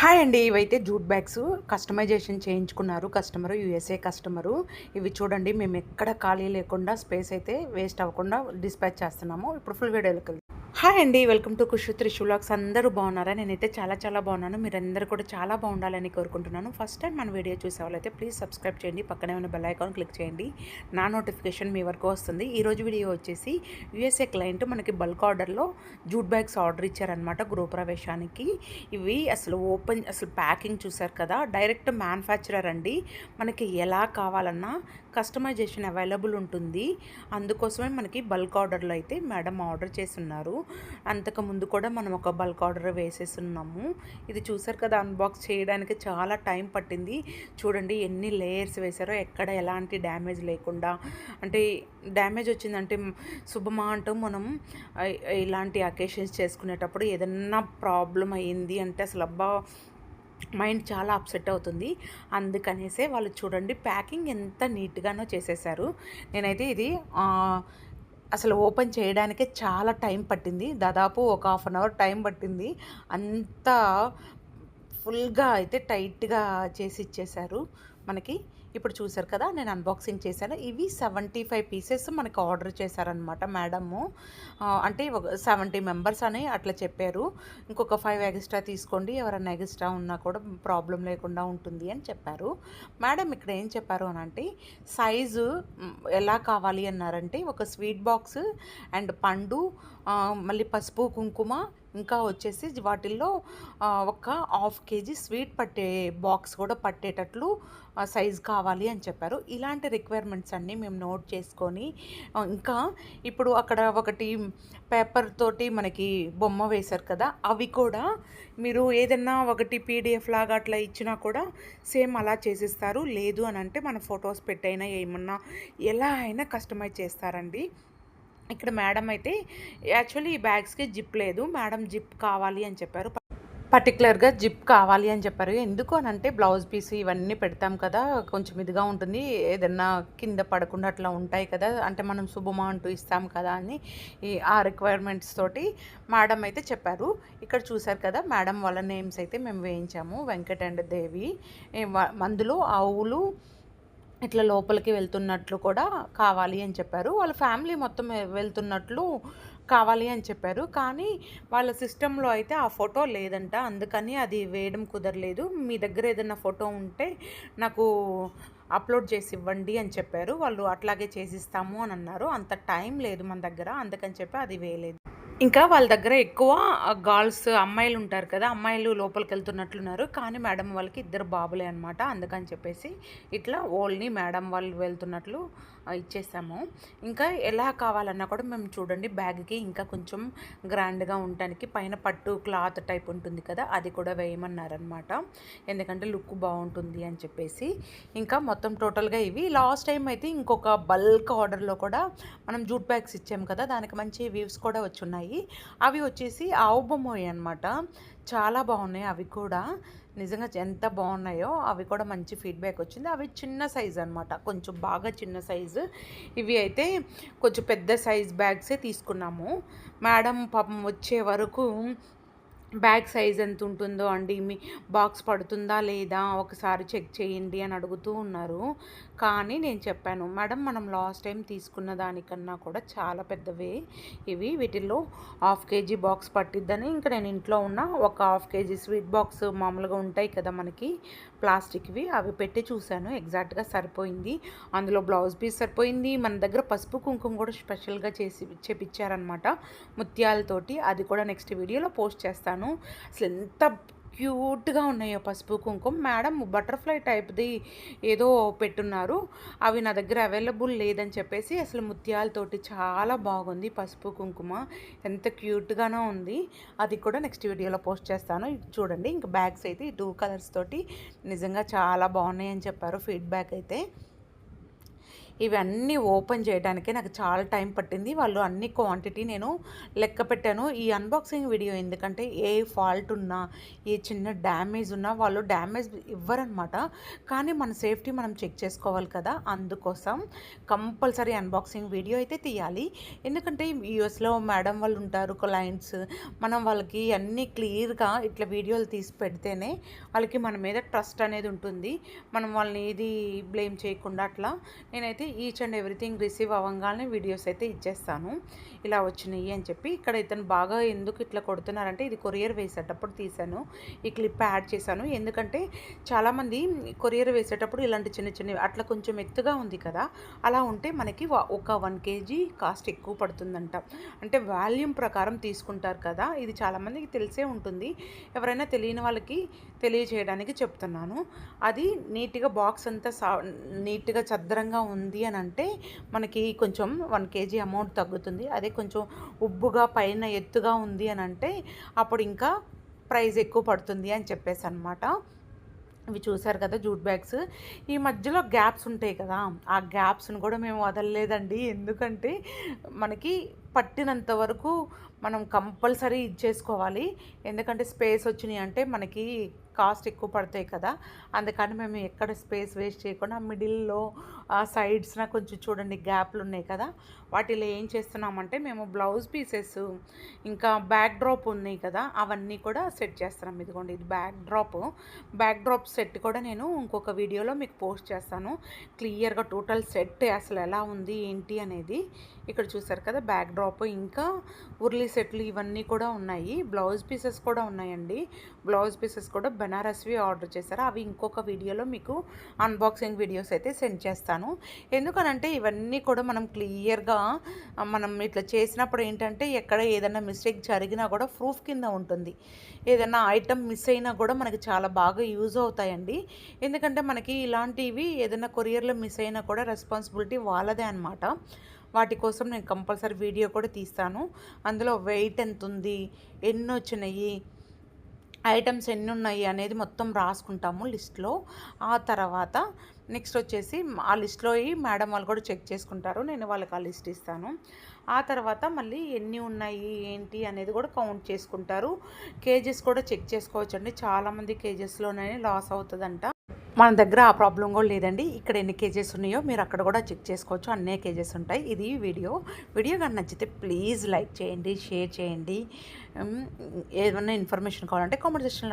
Hi అండి. ఇవైతే jute bags customization చేయించుకున్నారు. Customer USA customer. ఇవి చూడండి మేము ఎక్కడ ఖాళీ లేకుండా స్పేస్ అయితే వేస్ట్ అవ్వకుండా డిస్పాచ్ చేస్తున్నాము. ఇప్పుడు ఫుల్ వీడియోలోకి హాయ్ అండి వెల్కమ్ టు కుషు త్రిషు అందరూ బాగున్నారా? నేనైతే చాలా చాలా బాగున్నాను. మీరందరూ కూడా చాలా బాగుండాలని కోరుకుంటున్నాను. ఫస్ట్ టైం మన వీడియో చూసే వాళ్ళైతే ప్లీజ్ సబ్స్క్రైబ్ చేయండి. పక్కనే ఉన్న బెల్ ఐకాన్ క్లిక్ చేయండి. నా నోటిఫికేషన్ మీ వరకు వస్తుంది. ఈరోజు వీడియో వచ్చేసి యూఎస్ఏ క్లయింట్ మనకి బల్క్ ఆర్డర్లో జూట్ బ్యాగ్స్ ఆర్డర్ ఇచ్చారనమాట గృహప్రవేశానికి. ఇవి అసలు ఓపెన్ అసలు ప్యాకింగ్ చూసారు కదా? డైరెక్ట్ మ్యానుఫ్యాక్చరర్ అండి. మనకి ఎలా కావాలన్నా కస్టమైజేషన్ అవైలబుల్ ఉంటుంది. అందుకోసమే మనకి బల్క్ ఆర్డర్లో అయితే మేడం ఆర్డర్ చేస్తున్నారు. అంతకుముందు కూడా మనం ఒక బల్క్ ఆర్డర్ వేసేస్తున్నాము ఇది చూసారు కదా అన్బాక్స్ చేయడానికి చాలా టైం పట్టింది. చూడండి ఎన్ని లేయర్స్ వేశారో ఎక్కడ ఎలాంటి డ్యామేజ్ లేకుండా. అంటే డ్యామేజ్ వచ్చిందంటే శుభమా అంటూ మనం. ఇలాంటి అకేషన్స్ చేసుకునేటప్పుడు ఏదన్నా ప్రాబ్లం అయ్యింది అంటే అసలు అబ్బా మైండ్ చాలా అప్సెట్ అవుతుంది. అందుకనేసే వాళ్ళు చూడండి ప్యాకింగ్ ఎంత నీట్గానో చేసేసారు. నేనైతే ఇది అసలు ఓపెన్ చేయడానికే చాలా టైం పట్టింది. దాదాపు ఒక హాఫ్ అన్ అవర్ టైం పట్టింది. అంత ఫుల్గా అయితే టైట్గా చేసి ఇచ్చేశారు మనకి. ఇప్పుడు చూసారు కదా నేను అన్బాక్సింగ్ చేశాను. ఇవి సెవెంటీ ఫైవ్ పీసెస్ మనకి ఆర్డర్ చేశారనమాట మేడము అంటే ఒక సెవెంటీ మెంబర్స్ అని అట్లా చెప్పారు. ఇంకొక ఫైవ్ ఎక్స్ట్రా తీసుకోండి ఎవరైనా ఎక్స్ట్రా ఉన్నా కూడా ప్రాబ్లం లేకుండా ఉంటుంది అని చెప్పారు. మేడం ఇక్కడ ఏం చెప్పారు అని అంటే సైజు ఎలా కావాలి అన్నారంటే ఒక స్వీట్ బాక్స్ అండ్ పండు మళ్ళీ పసుపు కుంకుమ ఇంకా వచ్చేసి వాటిల్లో ఒక హాఫ్ కేజీ స్వీట్ పట్టే బాక్స్ కూడా పట్టేటట్లు సైజ్ కావాలి అని చెప్పారు. ఇలాంటి రిక్వైర్మెంట్స్ అన్నీ మేము నోట్ చేసుకొని ఇంకా ఇప్పుడు అక్కడ ఒకటి పేపర్ తోటి మనకి బొమ్మ వేశారు కదా అవి కూడా మీరు ఏదన్నా ఒకటి పీడిఎఫ్ లాగా అట్లా ఇచ్చినా కూడా సేమ్ అలా చేసిస్తారు. లేదు అని అంటే మన ఫొటోస్ పెట్టైనా ఏమన్నా ఎలా అయినా కస్టమైజ్ చేస్తారండి. ఇక్కడ మేడం అయితే యాక్చువల్లీ ఈ బ్యాగ్స్కి జిప్ లేదు. మేడం జిప్ కావాలి అని చెప్పారు. పర్టికులర్గా జిప్ కావాలి అని చెప్పారు. ఎందుకు అని అంటే బ్లౌజ్ పీస్ ఇవన్నీ పెడతాం కదా కొంచెం ఇదిగా ఉంటుంది. ఏదన్నా కింద పడకుండా అట్లా ఉంటాయి కదా అంటే మనం శుభమా అంటూ ఇస్తాం కదా అని ఈ ఆ రిక్వైర్మెంట్స్ తోటి మేడం అయితే చెప్పారు. ఇక్కడ చూసారు కదా మేడం వాళ్ళ నేమ్స్ అయితే మేము వేయించాము. వెంకట్ అండ్ దేవి ఏ వ- అందులో ఆవులు ఇట్లా లోపలికి వెళ్తున్నట్లు కూడా కావాలి అని చెప్పారు. వాళ్ళ ఫ్యామిలీ మొత్తం వెళ్తున్నట్లు కావాలి అని చెప్పారు. కానీ వాళ్ళ సిస్టంలో అయితే ఆ ఫోటో లేదంట. అందుకని అది వేయడం కుదరలేదు. మీ దగ్గర ఏదైనా ఫోటో ఉంటే నాకు అప్లోడ్ చేసి ఇవ్వండి అని చెప్పారు. వాళ్ళు అట్లాగే చేసిస్తాము అని అన్నారు. అంత టైం లేదు మన దగ్గర. అందుకని చెప్పి అది వేయలేదు. ఇంకా వాళ్ళ దగ్గర ఎక్కువ గర్ల్స్ అమ్మాయిలు ఉంటారు కదా అమ్మాయిలు లోపలికి వెళ్తున్నట్లున్నారు కానీ మేడం వాళ్ళకి ఇద్దరు బాబులే అనమాట అందుకని చెప్పేసి ఇట్లా ఓల్ని మేడం వాళ్ళు వెళ్తున్నట్లు ఇచ్చేసాము. ఇంకా ఎలా కావాలన్నా కూడా మేము చూడండి బ్యాగ్కి ఇంకా కొంచెం గ్రాండ్గా ఉండటానికి పైన పట్టు క్లాత్ టైప్ ఉంటుంది కదా అది కూడా వేయమన్నారనమాట ఎందుకంటే లుక్ బాగుంటుంది అని చెప్పేసి. ఇంకా మొత్తం టోటల్గా ఇవి. లాస్ట్ టైం అయితే ఇంకొక బల్క్ ఆర్డర్లో కూడా మనం జూట్ బ్యాగ్స్ ఇచ్చాము కదా దానికి మంచి వ్యూస్ కూడా వచ్చున్నాయి. అవి వచ్చేసి ఆవు బొమ్మవి అనమాట చాలా బాగున్నాయి అవి కూడా. నిజంగా ఎంత బాగున్నాయో అవి కూడా మంచి ఫీడ్బ్యాక్ వచ్చింది. అవి చిన్న సైజ్ అనమాట కొంచెం బాగా చిన్న సైజు ఇవి అయితే కొంచెం పెద్ద సైజ్ బ్యాగ్సే తీసుకున్నాము. మేడం పాపం వచ్చే వరకు బ్యాగ్ సైజ్ ఎంత ఉంటుందో అండి మీ బాక్స్ పడుతుందా లేదా ఒకసారి చెక్ చేయండి అని అడుగుతూ ఉన్నారు. కానీ నేను చెప్పాను మేడం మనం లాస్ట్ టైం తీసుకున్న దానికన్నా కూడా చాలా పెద్దవే ఇవి. వీటిల్లో హాఫ్ కేజీ బాక్స్ పట్టిద్దని. ఇంకా నేను ఇంట్లో ఉన్న ఒక హాఫ్ కేజీ స్వీట్ బాక్స్ మామూలుగా ఉంటాయి కదా మనకి ప్లాస్టిక్వి అవి పెట్టి చూశాను. ఎగ్జాక్ట్గా సరిపోయింది. అందులో బ్లౌజ్ పీస్ సరిపోయింది. మన దగ్గర పసుపు కుంకుమ కూడా స్పెషల్గా చేసి చేపించారనమాట ముత్యాలతోటి. అది కూడా నెక్స్ట్ వీడియోలో పోస్ట్ చేస్తాను. అసలు ఎంత క్యూట్గా ఉన్నాయో పసుపు కుంకుమ. మేడం బటర్ఫ్లై టైప్ది ఏదో పెట్టున్నారు. అవి నా దగ్గర అవైలబుల్ లేదని చెప్పేసి అసలు ముత్యాలతోటి చాలా బాగుంది పసుపు కుంకుమ. ఎంత క్యూట్గానో ఉంది. అది కూడా నెక్స్ట్ వీడియోలో పోస్ట్ చేస్తాను. చూడండి ఇంకా బ్యాగ్స్ అయితే ఈ టూ కలర్స్ తోటి నిజంగా చాలా బాగున్నాయి అని చెప్పారు. ఫీడ్బ్యాక్ అయితే ఇవన్నీ ఓపెన్ చేయడానికే నాకు చాలా టైం పట్టింది. వాళ్ళు అన్ని క్వాంటిటీ నేను లెక్క పెట్టాను. ఈ అన్బాక్సింగ్ వీడియో ఎందుకంటే ఏ ఫాల్ట్ ఉన్నా ఏ చిన్న డ్యామేజ్ ఉన్నా వాళ్ళు డ్యామేజ్ ఇవ్వరనమాట. కానీ మన సేఫ్టీ మనం చెక్ చేసుకోవాలి కదా. అందుకోసం కంపల్సరీ అన్బాక్సింగ్ వీడియో అయితే తీయాలి. ఎందుకంటే యూఎస్లో మేడం వాళ్ళు ఉంటారు క్లయింట్స్. మనం వాళ్ళకి అన్నీ క్లియర్గా ఇట్లా వీడియోలు తీసి పెడితేనే వాళ్ళకి మన మీద ట్రస్ట్ అనేది ఉంటుంది. మనం వాళ్ళని ఏది బ్లేమ్ చేయకుండా అట్లా నేనైతే ఈచ్ అండ్ ఎవ్రీథింగ్ రిసీవ్ అవ్వగానే వీడియోస్ అయితే ఇచ్చేస్తాను. ఇలా వచ్చినాయి అని చెప్పి ఇక్కడ ఇతను బాగా ఎందుకు ఇట్లా కొడుతున్నారంటే ఇది కొరియర్ వేసేటప్పుడు తీశాను. ఈ క్లిప్ యాడ్ చేశాను. ఎందుకంటే చాలామంది కొరియర్ వేసేటప్పుడు ఇలాంటి చిన్న చిన్నవి అట్లా కొంచెం ఎత్తుగా ఉంది కదా అలా ఉంటే మనకి ఒక వన్ కేజీ కాస్ట్ ఎక్కువ పడుతుందంట. అంటే వాల్యూమ్ ప్రకారం తీసుకుంటారు కదా ఇది చాలామందికి తెలిసే ఉంటుంది. ఎవరైనా తెలియని వాళ్ళకి తెలియజేయడానికి చెప్తున్నాను. అది నీట్గా బాక్స్ అంతా సా నీట్గా చద్దరంగా ఉంది అని అంటే మనకి కొంచెం వన్ కేజీ అమౌంట్ తగ్గుతుంది. అదే కొంచెం ఉబ్బుగా పైన ఎత్తుగా ఉంది అని అంటే అప్పుడు ఇంకా ప్రైస్ ఎక్కువ పడుతుంది అని చెప్పేసి అనమాట ఇవి చూసారు కదా జూట్ బ్యాగ్స్. ఈ మధ్యలో గ్యాప్స్ ఉంటాయి కదా ఆ గ్యాప్స్ని కూడా మేము వదలలేదండి. ఎందుకంటే మనకి పట్టినంత వరకు మనం కంపల్సరీ ఇచ్చేసుకోవాలి. ఎందుకంటే స్పేస్ వచ్చినాయి అంటే మనకి కాస్ట్ ఎక్కువ పడతాయి కదా. అందుకని మేము ఎక్కడ స్పేస్ వేస్ట్ చేయకుండా మిడిల్లో ఆ సైడ్స్న కొంచెం చూడండి గ్యాప్లు ఉన్నాయి కదా. వాటిలో ఏం చేస్తున్నామంటే మేము బ్లౌజ్ పీసెస్ ఇంకా బ్యాక్ డ్రాప్ ఉన్నాయి కదా అవన్నీ కూడా సెట్ చేస్తున్నాం. ఇదిగోండి ఇది backdrop. Backdrop set కూడా నేను ఇంకొక వీడియోలో మీకు పోస్ట్ చేస్తాను. క్లియర్గా టోటల్ సెట్ అసలు ఎలా ఉంది ఏంటి అనేది. ఇక్కడ చూసారు కదా బ్యాక్ డ్రాప్ ఇంకా ఉర్లీ సెట్లు ఇవన్నీ కూడా ఉన్నాయి. బ్లౌజ్ పీసెస్ కూడా ఉన్నాయండి. బ్లౌజ్ పీసెస్ కూడా బెనారస్వి ఆర్డర్ చేశారు. అవి ఇంకొక వీడియోలో మీకు అన్బాక్సింగ్ వీడియోస్ అయితే సెండ్ చేస్తాను. ఎందుకనంటే ఇవన్నీ కూడా మనం క్లియర్గా మనం ఇట్లా చేసినప్పుడు ఏంటంటే ఎక్కడ ఏదైనా మిస్టేక్ జరిగినా కూడా ప్రూఫ్ కింద ఉంటుంది. ఏదైనా ఐటమ్ మిస్ అయినా కూడా మనకి చాలా బాగా యూజ్ అవుతాయండి. ఎందుకంటే మనకి ఇలాంటివి ఏదైనా కొరియర్లో మిస్ అయినా కూడా రెస్పాన్సిబిలిటీ వాళ్ళదే అనమాట వాటి కోసం నేను కంపల్సరీ వీడియో కూడా తీస్తాను. అందులో వెయిట్ ఎంత ఉంది ఎన్ని వచ్చినాయి ఐటమ్స్ ఎన్ని ఉన్నాయి అనేది మొత్తం రాసుకుంటాము లిస్ట్లో. ఆ తర్వాత నెక్స్ట్ వచ్చేసి ఆ లిస్ట్లో మేడం వాళ్ళు కూడా చెక్ చేసుకుంటారు. నేను వాళ్ళకి ఆ లిస్ట్ ఇస్తాను. ఆ తర్వాత మళ్ళీ ఎన్ని ఉన్నాయి ఏంటి అనేది కూడా కౌంట్ చేసుకుంటారు. కేజెస్ కూడా చెక్ చేసుకోవచ్చండి. చాలామంది కేజెస్లోనే లాస్ అవుతుందంట. మన దగ్గర ఆ ప్రాబ్లం కూడా లేదండి. ఇక్కడ ఎన్ని కేజెస్ ఉన్నాయో మీరు అక్కడ కూడా చెక్ చేసుకోవచ్చు. అన్నే కేజెస్ ఉంటాయి. ఇది వీడియో. వీడియో కానీ నచ్చితే ప్లీజ్ లైక్ చేయండి షేర్ చేయండి. ఏదైనా ఇన్ఫర్మేషన్ కావాలంటే కామెంట్ సెక్షన్లో